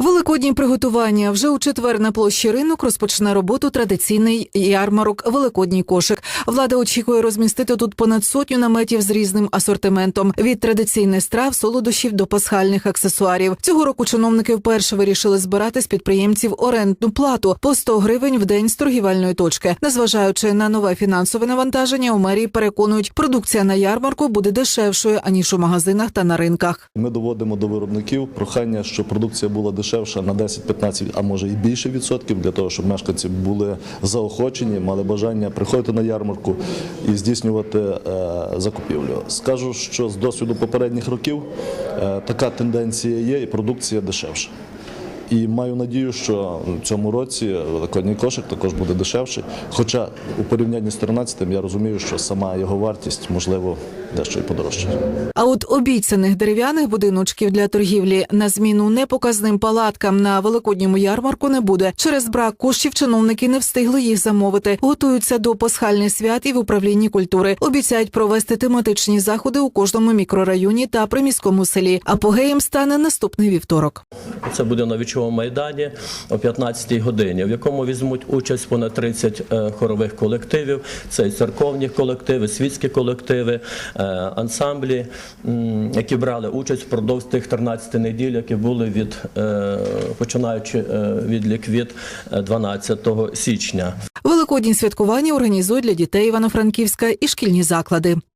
Великодні приготування вже у четвер на площі ринок розпочне роботу традиційний ярмарок Великодній кошик. Влада очікує розмістити тут понад сотню наметів з різним асортиментом від традиційних страв, солодощів до пасхальних аксесуарів. Цього року чиновники вперше вирішили збирати з підприємців орендну плату по 100 гривень в день з торгівельної точки. Незважаючи на нове фінансове навантаження, у мерії переконують, продукція на ярмарку буде дешевшою аніж у магазинах та на ринках. Ми доводимо до виробників прохання, щоб продукція була дешевша на 10-15, а може і більше відсотків, для того, щоб мешканці були заохочені, мали бажання приходити на ярмарку і здійснювати е, закупівлю. Скажу, що з досвіду попередніх років е, така тенденція є, і продукція дешевша. І маю надію, що в цьому році великодній кошик також буде дешевший. Хоча у порівнянні з 13-м я розумію, що сама його вартість можливо дещо і подорожчає. А от обіцяних дерев'яних будиночків для торгівлі на зміну непоказним палаткам на великодньому ярмарку не буде. Через брак коштів чиновники не встигли їх замовити. Готуються до пасхальних свят і в управлінні культури. Обіцяють провести тематичні заходи у кожному мікрорайоні та приміському селі. Апогеєм стане наступний вівторок. Це буде на вічовому майдані о 15-й годині, в якому візьмуть участь понад 30 е, хорових колективів. Це і церковні колективи, світські колективи, е, ансамблі, які брали участь впродовж тих 13 неділь, які були від е, починаючи від ліквід 12 січня. Великодні святкування організують для дітей Івано-Франківська і шкільні заклади.